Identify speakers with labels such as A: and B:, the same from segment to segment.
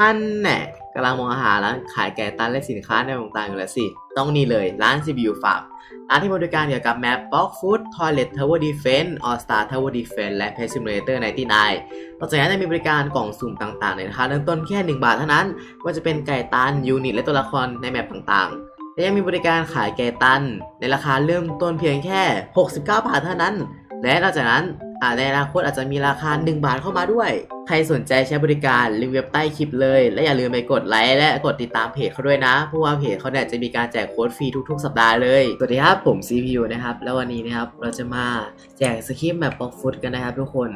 A: ท่านแน่กำลังมองหาร้านขายแก่ตันและสินค้าในต่างๆอยู่แล้วสิ ต้องนี่เลยร้าน CPU Farm ร้านที่บริการเกี่ยวกับแมป Box Food Toilet Tower Defense All Star Tower Defense และ Pet Simulator 99นอกจากนั้นจะมีบริการกล่องสุ่มต่างๆในราคาเริ่มต้นแค่ 1 บาทเท่านั้นว่าจะเป็นไก่ตันยูนิตและตัวละครในแมปต่างๆ และยังมีบริการขายไก่ตัน ในราคาเริ่มต้นเพียงแค่ 69 บาทเท่านั้น และนอกจากนั้น ในอนาคตอาจจะมีราคา 1 บาทเข้ามาด้วย ใครสนใจใช้บริการลิงก์เว็บใต้คลิปเลย และอย่าลืมไปกดไลค์และกดติดตามเพจเขาด้วยนะ เพราะว่าเพจเขาเนี่ยจะมีการแจกโค้ดฟรีทุกๆ สัปดาห์เลย สวัสดีครับ ผม CPU นะครับ แล้ววันนี้นะครับเราจะมาแจกสคริปต์แบบบ็อกฟุตกันนะครับทุกคน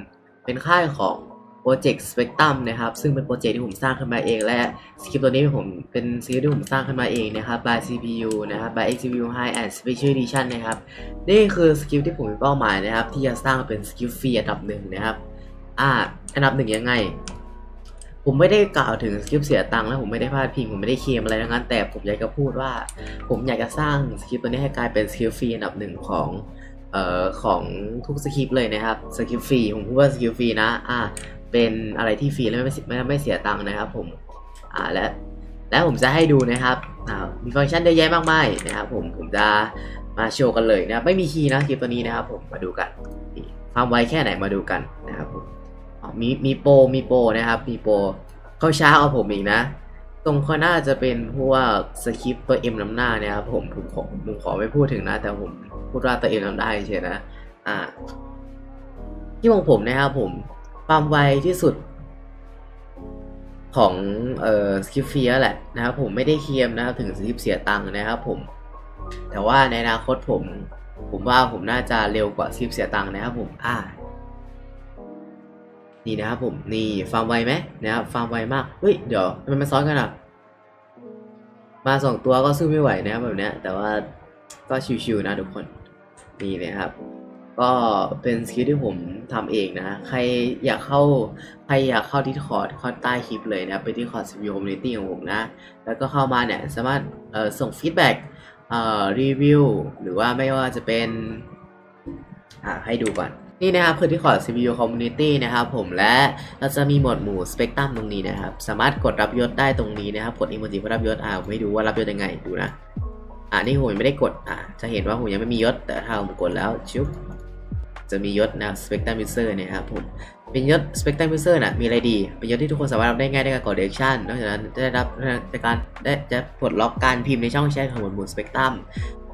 A: เป็นค่ายของโป รเจกต์ Spectrum นะครับ ซึ่งเป็นโปรเจกต์ที่ผมสร้างขึ้นมาเอง และสคริปต์ตัวนี้เป็นผมเป็นสคริปต์ที่ผมสร้างขึ้นมาเองนะครับ by CPU นะครับ by XPU High and Special Edition นะครับ นี่คือสกิลที่ผมมีเป้าหมายนะครับ ที่จะสร้างเป็นสกิลฟรีอันดับหนึ่งนะครับ อ่า อันดับหนึ่งยังไง ผมไม่ได้กล่าวถึงสกิลเสียตังค์แล้วผมไม่ได้พลาดพิงผมไม่ได้เคลมอะไรทั้งนั้น แต่ผมอยากจะพูดว่า ผมอยากจะสร้างสกิลตัวนี้ให้กลายเป็นสกิลฟรีอันดับหนึ่งของเอ่อของทุกสกิลเลยนะครับสกิลฟรีผมพูดว่าสกิลฟรีนะอ่า เป็นอะไรที่ฟรีและไม่ไม่ไม่เสียตังค์นะครับผมอ่าและและผมจะให้ดูนะครับอ่ามีฟังก์ชันเยอะแยะมากมายนะครับผมผมจะมาโชว์กันเลยนะไม่มีคีย์นะคลิปตัวนี้นะครับผมมาดูกันความไวแค่ไหนมาดูกันนะครับผมมีมีโปรมีโปรนะครับมีโปรเขาช้าเอาผมอีกนะ ตรงข้างหน้าจะเป็นพวกสคริปต์ตัวเอ็มน้ำหน้าเนี่ยครับผมผมขอผมขอไม่พูดถึงนะ แต่ผมพูดว่าตัวเอ็มน้ำได้เฉยนะอ่าที่ของผมนะครับผม ความไวที่สุดของเอ่อสคริปเฟียแหละนะครับผมไม่ได้เคลมนะครับถึงสคริปเสียตังค์นะครับผม แต่ว่าในอนาคตผม ผมว่าผมน่าจะเร็วกว่าสคริปเสียตังค์นะครับผมอ่านี่นะครับผมนี่ฟาร์มไวไหมนะครับฟาร์มไวมากเฮ้ยเดี๋ยวทำไมมันซ้อนกันอะมาสองตัวก็สู้ไม่ไหวนะครับแบบเนี้ยแต่ว่าก็ชิวๆนะทุกคนนี่นะครับ ก็เป็นสกิลที่ผมทำเองนะ ใครอยากเข้า ใครอยากเข้าที่คอร์ดข้อใต้คลิปเลยนะไปที่คอร์ด CPU Community ของผมนะ แล้วก็เข้ามาเนี่ยสามารถส่งฟีดแบ็กรีวิวหรือว่าไม่ว่าจะเป็นให้ดูก่อน นี่นะครับคือที่คอร์ด CPU Community นะครับผมและเราจะมีหมวดหมู่ Spectrum ตรงนี้นะครับ สามารถกดรับยศได้ตรงนี้นะครับ กดอีโมจิเพื่อรับยศอ่าผมให้ดูว่ารับยศยังไงดูนะอ่านี่ผมยังไม่ได้กดอ่าจะเห็นว่าผมยังไม่มียศแต่ถ้าผมกดแล้วชุบ จะมียศนะ Spectrum User เนี่ยครับผมเป็นยศ Spectrum User น่ะมีอะไรดี เป็นยศที่ทุกคนสามารถรับได้ง่ายด้การกด Direction นอกจากนั้นจะได้รับในกการได้จะปลดล็อกการพิมพ์ในช่องแชทของหมวดหมู่ Spectrum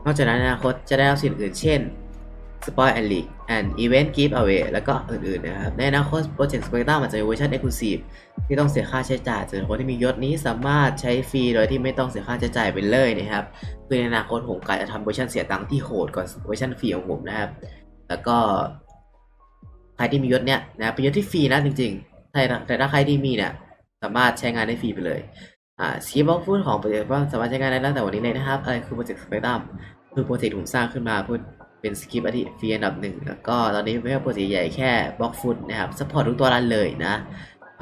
A: นอกจากนั้นในอนาคตจะได้รับสิ่งอื่นเช่น Spoil and Leak and Event Giveaway แล้วก็อื่นๆนะครับ ในอนาคตโปรเจกต์ Spectrum อาจจะมีเวอร์ชัน Exclusive ที่ต้องเสียค่าใช้จ่ายส่วนคนที่มียศนี้สามารถใช้ฟรีโดยที่ไม่ต้องเสียค่าใช้จ่ายไปเลยนะครับคือในอนาคตผมกะจะทำเวอร์ชันเสียตังค์ที่โหดกว่าเวอร์ชันฟรีของผมนะครับ แล้วก็ใครที่มียศเนี่ยนะเป็นยศที่ฟรีนะจริงๆแต่ถ้าใครที่มีเนี่ยสามารถใช้งานได้ฟรีไปเลยอ่าสกีบ็อกฟูดของโปรเจกต์ว่าสามารถใช้งานได้ตั้งแต่วันนี้เลยนะครับอะไรคือโปรเจกต์สเปกตรัมคือโปรเจกต์ที่ผมสร้างขึ้นมาเพื่อเป็นสกิปอดีฟรีอันดับหนึ่งแล้วก็ตอนนี้ไม่ใช่โปรเจกต์ใหญ่แค่บล็อกฟูดนะครับสปอร์ตทุกตัวรันเลยนะ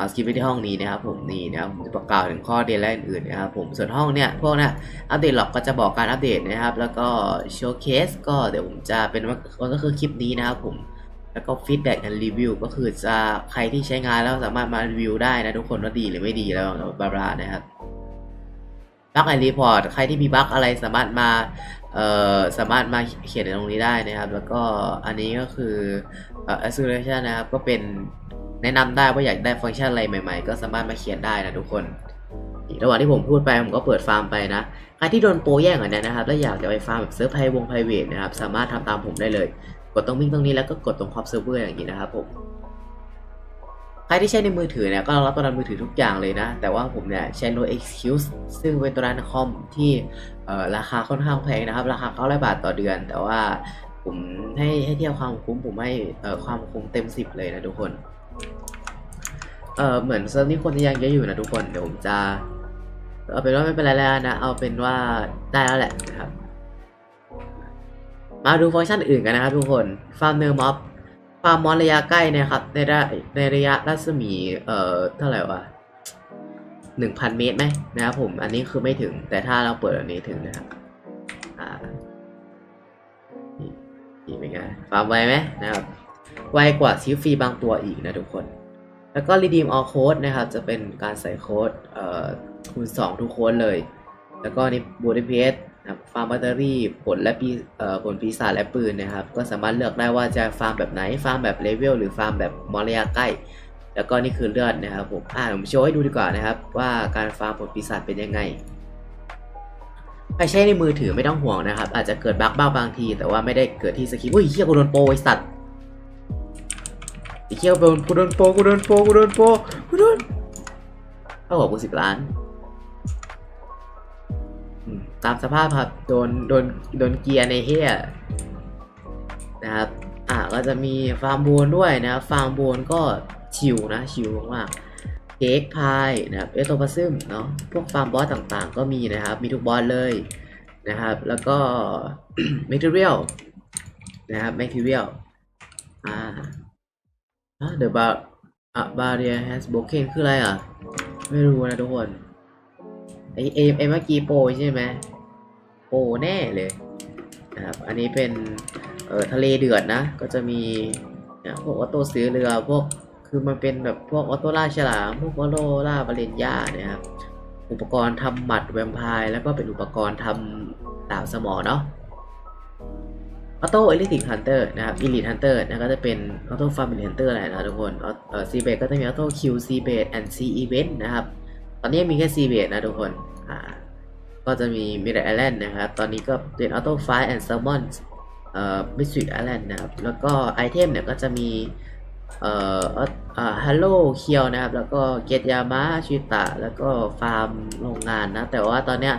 A: เอาสคริปไว้ที่ห้องนี้นะครับผมนี่นะครับผมจะประกาศถึงข้อเรียนและอื่นๆนะครับผมส่วนห้องเนี่ยพวกเนี้ยอัปเดตหลอกก็จะบอกการอัปเดตนะครับ แล้วก็โชว์เคสก็เดี๋ยวผมจะเป็นว่าก็คือคลิปนี้นะครับผมแล้วก็ฟีดแบ็ก and รีวิวก็คือจะใครที่ใช้งานแล้วสามารถมารีวิวได้นะทุกคนว่าดีหรือไม่ดีแล้วบลาบลานะครับบั๊กแอรีพอร์ตใครที่มีบั๊กอะไรสามารถมาเอ่อสามารถมาเขียนในตรงนี้ได้นะครับ แล้วก็อันนี้ก็คือเอ่อ acceleration นะครับก็เป็น แนะนำได้ว่าอยากได้ฟังก์ชันอะไรใหม่ ๆ ก็สามารถมาเขียนได้นะทุกคนระหว่างที่ผมพูดไปผมก็เปิดฟาร์มไปนะใครที่โดนโปรแย่งอันเนี้ยนะครับแล้วอยากจะไปฟาร์มแบบเซิร์ฟไพวงไพเวทนะครับสามารถทำตามผมได้เลย กดตรงวิ่งตรงนี้แล้วก็กดตรงคอบเซิร์ฟเวอร์อย่างนี้นะครับผมใครที่ใช้ในมือถือเนี่ยก็รับประกันมือถือทุกอย่างเลยนะ แต่ว่าผมเนี่ยใช้ No Excuse ซึ่งเป็นตัวร้นคอมที่ราคาค่อนข้างแพงนะครับ ราคา900บาทต่อเดือน แต่ว่าผมให้ให้เทียบความคุ้มผมให้ความคุ้มเต็ม 10 เลยนะทุกคน เออเหมือนเซิร์ฟนี้คนจะยังเยอะอยู่นะทุกคนเดี๋ยวผมจะเอาเป็นว่าไม่เป็นไรแล้วนะเอาเป็นว่าได้แล้วแหละนะครับ มาดูฟังก์ชันอื่นกันนะครับทุกคนฟาร์มเนอร์ม็อบฟาร์มมอนระยะใกล้นะครับในระในระยะรัศมีเอ่อเท่าไหร่วะหนึ่งพันเมตรไหมนะครับผมอันนี้คือไม่ถึง แต่ถ้าเราเปิดอันนี้ถึงนะครับอ่านี่นี่เป็นไงฟาร์มไวไหมนะครับ ไวกว่าชิฟฟรีบางตัวอีกนะทุกคน แล้วก็ redeem all code นะครับ จะเป็นการใส่โค้ดคูณ 2 ทุกโค้ดเลย แล้วก็นี่บูดิเพสนะฟาร์มแบตเตอรี่ผลและปีเอ่อผลปีศาจและปืนนะครับ ก็สามารถเลือกได้ว่าจะฟาร์มแบบไหน ฟาร์มแบบเลเวลหรือฟาร์มแบบมอระยะใกล้ แล้วก็นี่คือเลือดนะครับผมอ่าผมโชว์ให้ดูดีกว่านะครับ ว่าการฟาร์มผลปีศาจเป็นยังไงใครใช้ในมือถือไม่ต้องห่วงนะครับ อาจจะเกิดบั๊กบ้างบางที แต่ว่าไม่ได้เกิดที่สคริปอุ้ยเฮียกูโดนโปไอสัตว์ เฮียกูโดนกูโดนโปกูโดนโปกูโดนโปกูโดนเท่ากับกูสิบล้านตามสภาพครับโดนโดนโดนเกียร์ในเฮียนะครับอะก็จะมีฟาร์มโบนด้วยนะฟาร์มโบนก็ชิวนะชิวมากๆเค้กพายนะครับเอโตปาซึมเนาะพวกฟาร์มบอสต่างๆ ก็มีนะครับ มีทุกบอสเลยนะครับ แล้วก็ material นะครับ material อ่า อะ the bar อะ barrier has broken คืออะไรอะ ไม่รู้นะทุกคนไอเอเอเมื่อกี้โปรใช่ไหมโปรแน่เลยนะครับอันนี้เป็นเออทะเลเดือดนะ ก็จะมีเนี่ยพวกออโต้ซื้อเรือพวกคือมันเป็นแบบพวกออโต้ล่าฉลามพวกออโต้ล่าบาเลนย่าเนี่ยครับอุปกรณ์ทำหมัดแวมไพร์แล้วก็เป็นอุปกรณ์ทำดาบสมอเนาะ ออโต้เอลิติกฮันเตอร์นะครับอีลิทฮันเตอร์นะก็จะเป็นออโต้ฟาร์มิลฮันเตอร์อะไรนะทุกคนเออซีเบก็จะมีออโต้คิวซีเบแอนด์ซีอีเวนต์นะครับ ตอนนี้มีแค่ซีเบนะทุกคนอ่าก็จะมีมิเรอร์ไอแลนด์นะครับ ตอนนี้ก็เป็นออโต้ไฟแอนด์แซลมอนเอ่อมิสซิ i ไอแลนด์นะครับ แล้วก็ไอเทมเนี่ยก็จะมีเอ่อเอ่อฮัลโหลเคียวนะครับ แล้วก็เกตยามะชิตะ แล้วก็ฟาร์มโรงงานนะ แต่ว่าตอนเนี้ย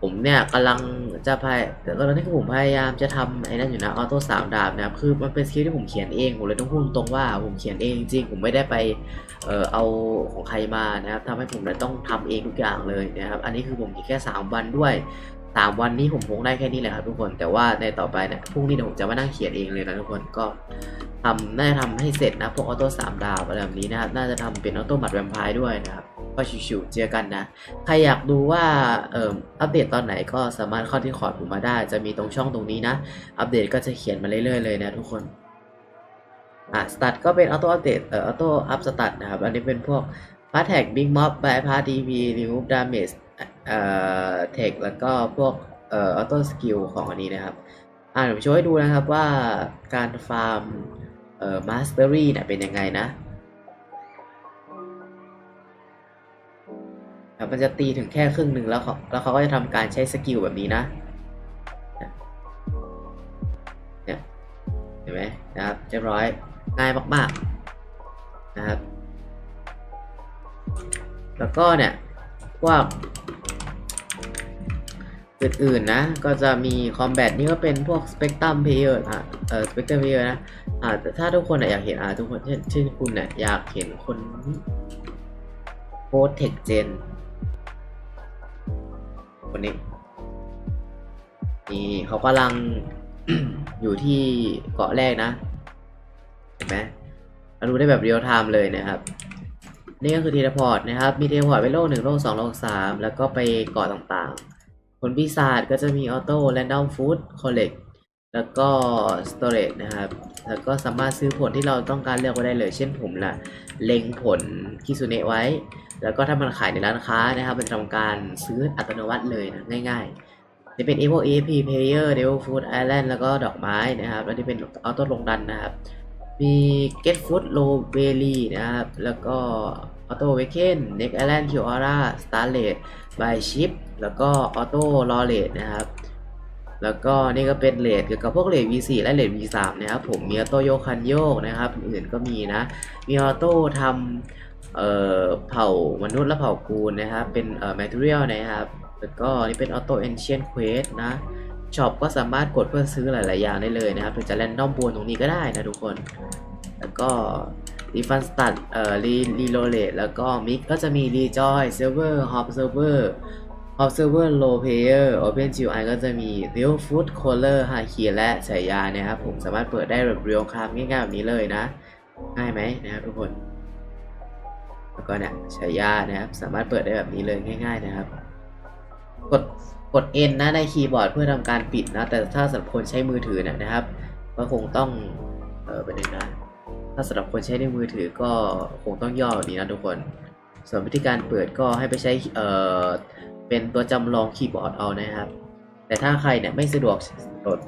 A: ผมเนี่ยกำลังจะพายแต่ตอนนี้คือผมพยายามจะทำไอ้นั่นอยู่นะออโต้สามดาบนะครับคือมันเป็นสคริปต์ที่ผมเขียนเองผมเลยต้องพูดตรงว่าผมเขียนเองจริงๆผมไม่ได้ไปเออเอาของใครมานะครับทำให้ผมเลยต้องทำเองทุกอย่างเลยนะครับอันนี้คือผมมีแค่ 3 วันด้วยสามวันนี้ผมคงได้แค่นี้แหละครับทุกคนแต่ว่าในต่อไปเนี่ยพรุ่งนี้เดี๋ยวผมจะมานั่งเขียนเองเลยนะทุกคนก็ทำน่าจะทำให้เสร็จนะพวกออโต้สามดาวอะไรแบบนี้นะครับน่าจะทำเป็นออโต้หมัดแวมไพร์ด้วยนะครับ ก็ชิวๆเจอกันนะ ใครอยากดูว่าเอ่ออัปเดตตอนไหนก็สามารถเข้าที่คอร์ดผมมาได้ จะมีตรงช่องตรงนี้นะ อัปเดตก็จะเขียนมาเรื่อยๆเลยนะทุกคนอะสตาร์ทก็เป็นออโต้อัปเดตเอ่อออโต้อัพสตาร์ทนะครับ อันนี้เป็นพวกพาร์ทแท็กบิ๊กม็อบไบพาร์ทีวีรีมูฟดาเมจเอ่อเทคแล้วก็พวกเอ่อออโต้สกิลของอันนี้นะครับ อ่าผมโชว์ให้ดูนะครับว่าการฟาร์มเอ่อมาสเตอรี่เนี่ยเป็นยังไงนะ ครับมันจะตีถึงแค่ครึ่งหนึ่งแล้วเขาแล้วเขาก็จะทำการใช้สกิลแบบนี้นะเนี่ยเห็นไหมนะครับเรียบร้อยง่ายมากๆนะครับ แล้วก็เนี่ยพวกอื่นๆนะ ก็จะมีคอมแบทนี่ก็เป็นพวกสเปกตรัมเพเยอร์อะเออสเปกตรัมเพเยอร์นะอ่าถ้าทุกคนอยากเห็นอ่าทุกคนเช่นคุณเนี่ยอยากเห็นคนโคดเทคเจน คนนี้ นี่เขากำลังอยู่ที่เกาะแรกนะ เห็นไหมเราดูได้แบบเรียลไทม์เลยนะครับ นี่ก็คือเทีลพอร์ตนะครับ มีเทเลพอร์ตไปโลกหนึ่งโลกสองโลกสามแล้วก็ไปเกาะต่างๆ ผลปีศาจก็จะมีออโต้แรนดอมฟู้ดคอลเลกแล้วก็สโตรจนะครับ แล้วก็สามารถซื้อผลที่เราต้องการเลือกไว้ได้เลย เช่นผมล่ะ เล็งผลคิสุเนะไว้ แล้วก็ถ้ามันขายในร้านค้านะครับ มันจะทำการซื้ออัตโนมัติเลยนะง่ายๆจะเป็น e v o EP Player Devil Food Island แล้วก็ดอกไม้นะครับ แล้วที่เป็นออโต้ลงดันนะครับ มี Get Food Low Berry นะครับ แล้วก็ Auto Awaken Next Island Q Aura Starlet by Ship แล้วก็ Auto l a w l e t นะครับ แล้วก็นี่ก็เป็นเลทเกี่ยวกับพวกเลท V4 และเลท V3 นะครับผมมีออโต้โยคันโยกนะครับอื่นก็มีนะ มีออโต้ทำเอ่อเผ่ามนุษย์และเผ่ากูลนะครับ เป็นเอ่อ material นะครับ แล้วก็นี่เป็นออโต้ ancient quest นะช็อปก็สามารถกดเพื่อซื้อหลาย ๆ อย่างได้เลยนะครับหรือจะแรนดอมบูนตรงนี้ก็ได้นะทุกคน แล้วก็รีฟันสตัดเอ่อรีรีโลเลตแล้วก็มิกก็จะมีรีจอยเซิร์ฟเวอร์ฮอปเซิร์ฟเวอร์ ฮอปเซิร์ฟเวอร์โลเพเยอร์โอเพนจิวไอก็จะมีเรียลฟู้ดโคลเลอร์ฮาคีและฉายานะครับผมสามารถเปิดได้แบบเรียลคามง่ายๆแบบนี้เลยนะ ง่ายไหมนะครับทุกคน แล้วก็เนี่ยฉายานะครับ สามารถเปิดได้แบบนี้เลยง่าย ๆนะครับ กดกด N นะในคีย์บอร์ดเพื่อทำการปิดนะ แต่ถ้าสำหรับคนใช้มือถือเนี่ยนะครับ ก็คงต้องเออเป็นหนึ่งนะ ถ้าสำหรับคนใช้ในมือถือก็คงต้องย่อดีนะทุกคน ส่วนวิธีการเปิดก็ให้ไปใช้เอ่อ เป็นตัวจำลองคีย์บอร์ดเอานะครับ แต่ถ้าใครเนี่ยไม่สะดวกโหลด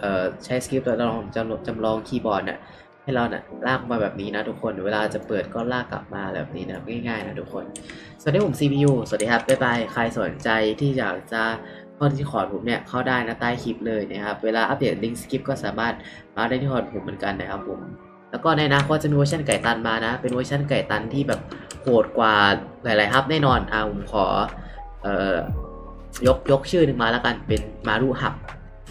A: ใช้สคริปต์ตัวจำลองจำจำลองคีย์บอร์ดเนี่ยให้เราเนี่ยลากมาแบบนี้นะทุกคน เวลาจะเปิดก็ลากกลับมาแบบนี้นะง่ายๆนะทุกคนสวัสดีผม CPU สวัสดีครับ บ๊ายบาย ใครสนใจที่อยากจะข้าที่คอดผมเนี่ยเข้าได้นะใต้คลิปเลยนะครับ เวลาอัปเดตลิงก์สคริปต์ก็สามารถมาได้ที่คอดผมเหมือนกันนะครับผม แล้วก็ในอนาคตจะมีเวอร์ชันไก่ตันมานะ เป็นเวอร์ชันไก่ตันที่แบบโหดกว่าหลายๆฮับแน่นอน อ่าผมขอ เอ่อ ยกยกชื่อหนึ่งมาแล้วกันเป็นมารุฮับ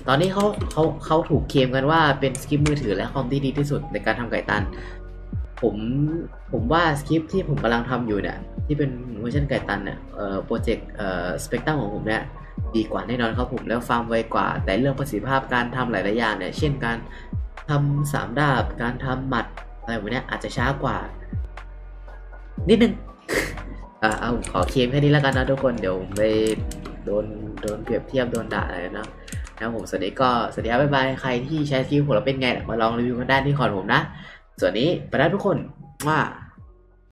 A: ตอนนี้เขาเขาเขาถูกเคมกันว่าเป็นสคริปมือถือและคอมที่ดีที่สุดในการทำไก่ตัน ผมผมว่าสคริปที่ผมกำลังทำอยู่เนี่ยที่เป็นเวอร์ชันไก่ตันเนี่ยเอ่อโปรเจกต์เอ่อสเปกตรัมของผมเนี่ยดีกว่าแน่นอนครับผมแล้วฟาร์มไวกว่า แต่เรื่องประสิทธิภาพการทำหลายๆอย่างเนี่ยเช่นการทำสามดาบการทำหมัดอะไรแบบนี้อาจจะช้ากว่า นิดนึงอ่าเอาขอเคมแค่นี้แล้วกันนะทุกคนเดี๋ยวผมไป โดนโดนเปรียบเทียบโดนด่าอะไรนะนะผมสวัสดีก็สวัสดีครับบ๊ายบายใครที่ใช้สกิลผมแล้วเป็นไงมาลองรีวิวกันได้ที่คอร์ดผมนะ ส่วนนี้ไปแล้วทุกคนว่า